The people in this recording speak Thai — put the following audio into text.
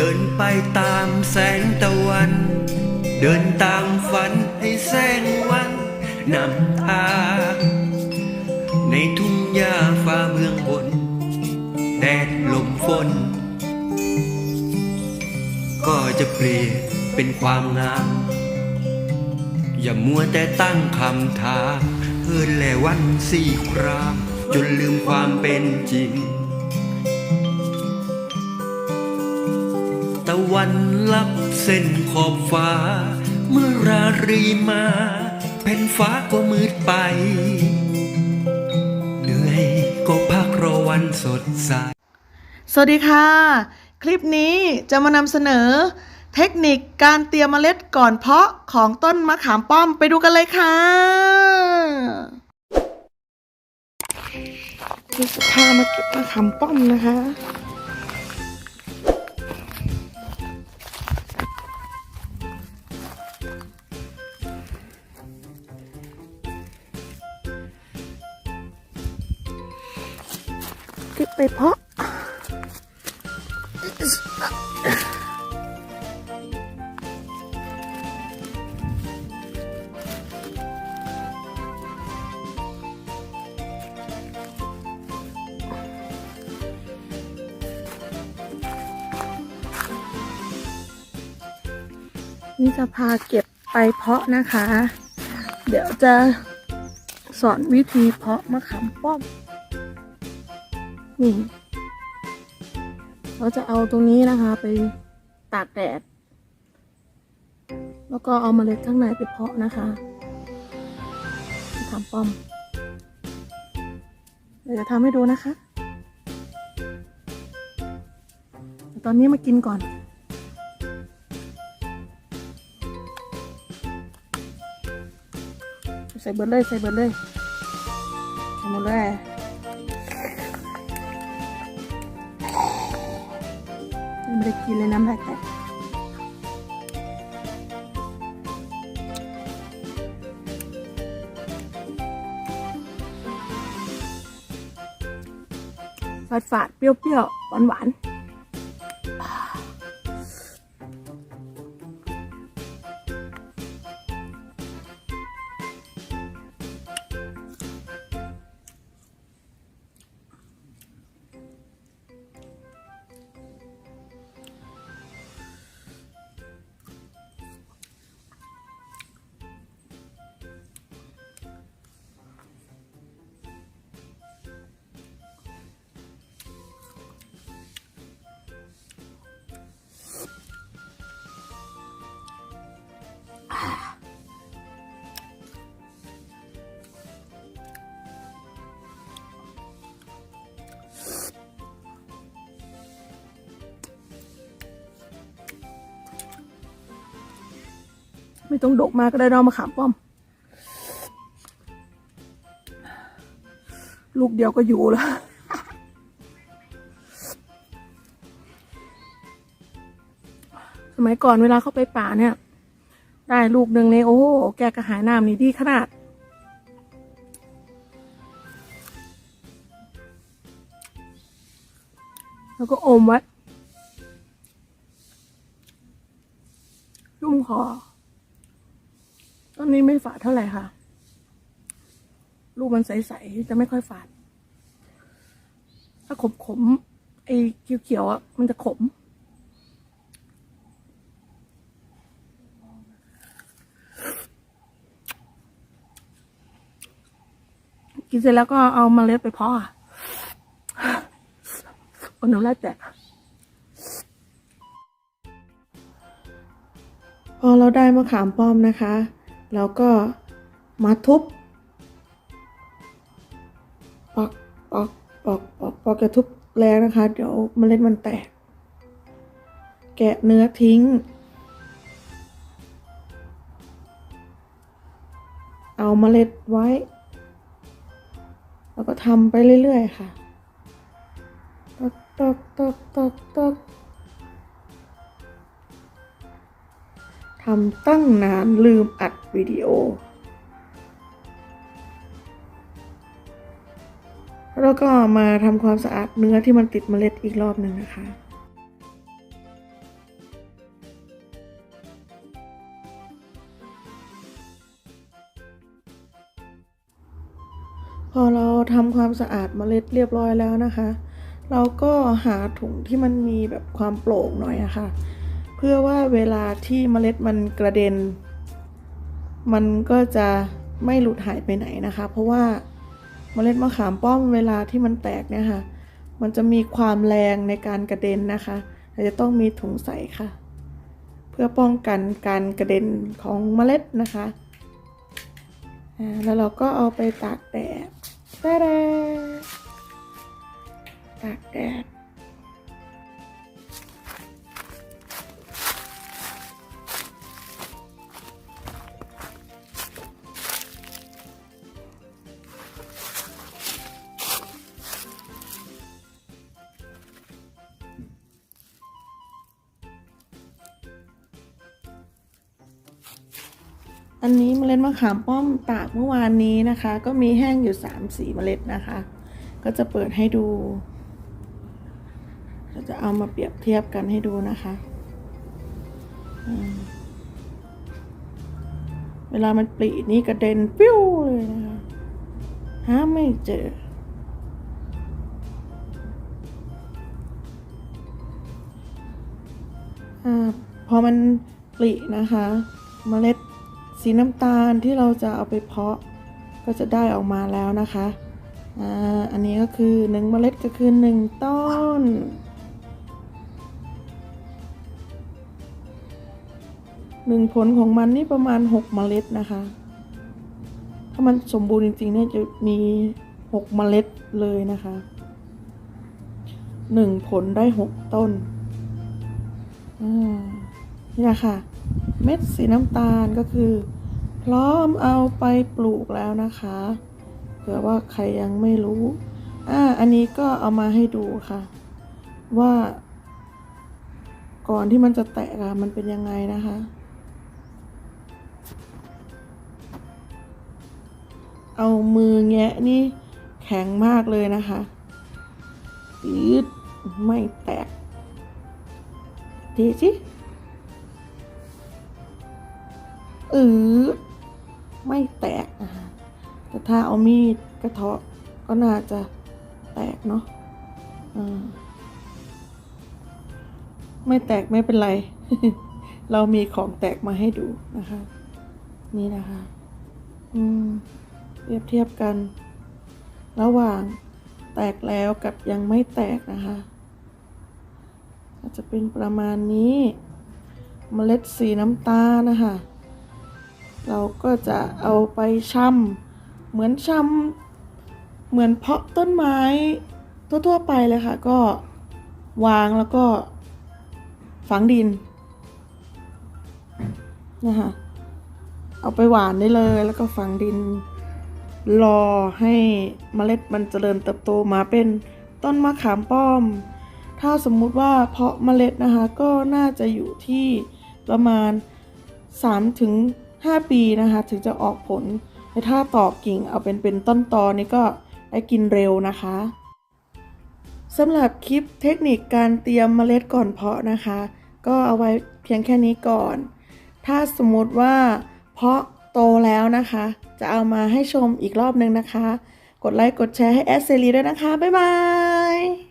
เดินไปตามแสงตะวัน เดินตามฝันให้แสงวันนำทางในทุ่งหญ้าฟ้าเมืองบน แดดลมฝน ก็จะเปลี่ยนเป็นความงาม อย่ามัวแต่ตั้งคำถามเฮินแลวันสี่ครามจนลืมความเป็นจริง วันลับเส้นขอบฟ้า เมื่อรารีมาแผ่นฟ้าก็มืดไป เหนื่อยก็พักรอวันสดใส สวัสดีค่ะ คลิปนี้จะมานำเสนอ เทคนิคการเตรียมเมล็ดก่อนเพาะของต้นมะขามป้อมไปดูกันเลยค่ะคือจะพามาเก็บมะขามป้อมนะคะ เก็บไปเพาะนี่จะพาเก็บไปเพาะนะคะ เดี๋ยวจะสอนวิธีเพาะมะขามป้อม นี่ เราจะเอาตรงนี้นะคะ ไปตากแดด แล้วก็เอาเมล็ดข้างในไปเพาะนะคะมะขามป้อม เดี๋ยวจะทำให้ดูนะคะแต่ตอนนี้มากินก่อนใส่เบิร์ดเลยใส่เบิร์ดเลยใส่หมดเลย ไม่ได้กินเลยน้ำลายแตกฝาดฝาดเปรี้ยวๆหวานๆ ไม่ต้องดกมากก็ได้เรามาขามป้อม ลูกเดียวก็อยู่แล้วสมัยก่อนเวลาเข้าไปป่าเนี่ย ได้ลูกหนึ่งเนี่ยโอ้โหแกกระหายน้ำนี่ดีขนาดแล้วก็อมไว้ลุ่มคอ ตอนนี้ไม่ฝาดเท่าไหร่ค่ะ ลูกมันใสๆจะไม่ค่อยฝาด ถ้าขมขมๆไอ้เขียวๆอะมันจะขมกินเสร็จแล้วก็เอามาเล็ดไปเพาะอะอน้ำลายแตกพอเราได้มะขามป้อมนะคะ เราก็มาทุบปอกปอกปอกปอกปอกจะทุบแรงนะคะ เดี๋ยวเมล็ดมันแตก แกะเนื้อทิ้ง เอาเมล็ดไว้ แล้วก็ทำไปเรื่อยๆค่ะตอกตอกตอกตอกตอก ทำตั้งนานลืมอัดวิดีโอ แล้วก็มาทำความสะอาดเนื้อที่มันติดเมล็ดอีกรอบหนึ่งนะคะพอเราทำความสะอาดเมล็ดเรียบร้อยแล้วนะคะ เราก็หาถุงที่มันมีแบบความโปร่งหน่อยนะคะ เพื่อว่าเวลาที่เมล็ดมันกระเด็น มันก็จะไม่หลุดหายไปไหนนะคะ เพราะว่าเมล็ดมะขามป้อมเวลาที่มันแตกเนี่ยค่ะ มันจะมีความแรงในการกระเด็นนะคะอาจจะต้องมีถุงใสค่ะ เพื่อป้องกันการกระเด็นของเมล็ดนะคะแล้วเราก็เอาไปตากแดดแดดตากแดด อันนี้เมล็ดมะขามป้อมตากเมื่อวานนี้นะคะ ก็มีแห้งอยู่3ามสีเมล็ดนะคะ ก็จะเปิดให้ดูเราจะเอามาเปรียบเทียบกันให้ดูนะคะ เวลามันปลีนี่กระเด็นปิ้วเลยนะคะหาไม่เจออาพอมันปลินะคะ เมล็ด สีน้ำตาลที่เราจะเอาไปเพาะก็จะได้ออกมาแล้วนะคะอ่าอันนี้ก็คือหนึ่งเมล็ดก็คือหนึ่งต้น หนึ่งผลของมันนี่ประมาณหกเมล็ดนะคะ ถ้ามันสมบูรณ์จริงๆเนี่ยจะมีหกเมล็ดเลยนะคะหนึ่งผลได้หกต้นอ่านี่แหละค่ะ เม็ดสีน้ำตาลก็คือ พร้อมเอาไปปลูกแล้วนะคะเผื่อว่าใครยังไม่รู้อ่าอันนี้ก็เอามาให้ดูค่ะ ว่า ก่อนที่มันจะแตกอะมันเป็นยังไงนะคะ เอามือแงะนี่แข็งมากเลยนะคะปืดไม่แตกดีสิ เออไม่แตกนะคะแต่ถ้าเอามีดกระเทาะก็น่าจะแตกเนาะไม่แตกไม่เป็นไร เรามีของแตกมาให้ดูนะคะ นี่นะคะ อืมเปรียบเทียบกัน ระหว่างแตกแล้วกับยังไม่แตกนะคะอาจจะเป็นประมาณนี้ เมล็ดสีน้ำตาลนะคะ เราก็จะเอาไปช่ำเหมือนช่ำเหมือนเพาะต้นไม้ทั่วๆไปเลยค่ะ ก็วางแล้วก็ฝังดินนะคะเอาไปหวานได้เลยแล้วก็ฝังดิน รอให้เมล็ดมันเจริญเติบโตมาเป็นต้นมะขามป้อม ถ้าสมมุติว่าเพาะเมล็ดนะคะ ก็น่าจะอยู่ที่ประมาณ3ถึง 5 ปีนะคะ ถึงจะออกผลแต่ถ้าตอกกิ่งเอาเป็นเป็นต้นตอนี่ก็ได้กินเร็วนะคะสำหรับคลิปเทคนิคการเตรียมเมล็ดก่อนเพาะนะคะ ก็เอาไว้เพียงแค่นี้ก่อน ถ้าสมมติว่าเพาะโตแล้วนะคะ จะเอามาให้ชมอีกรอบนึงนะคะ กดไลค์กดแชร์ให้แอดเซรีด้วยนะคะ บ๊ายบาย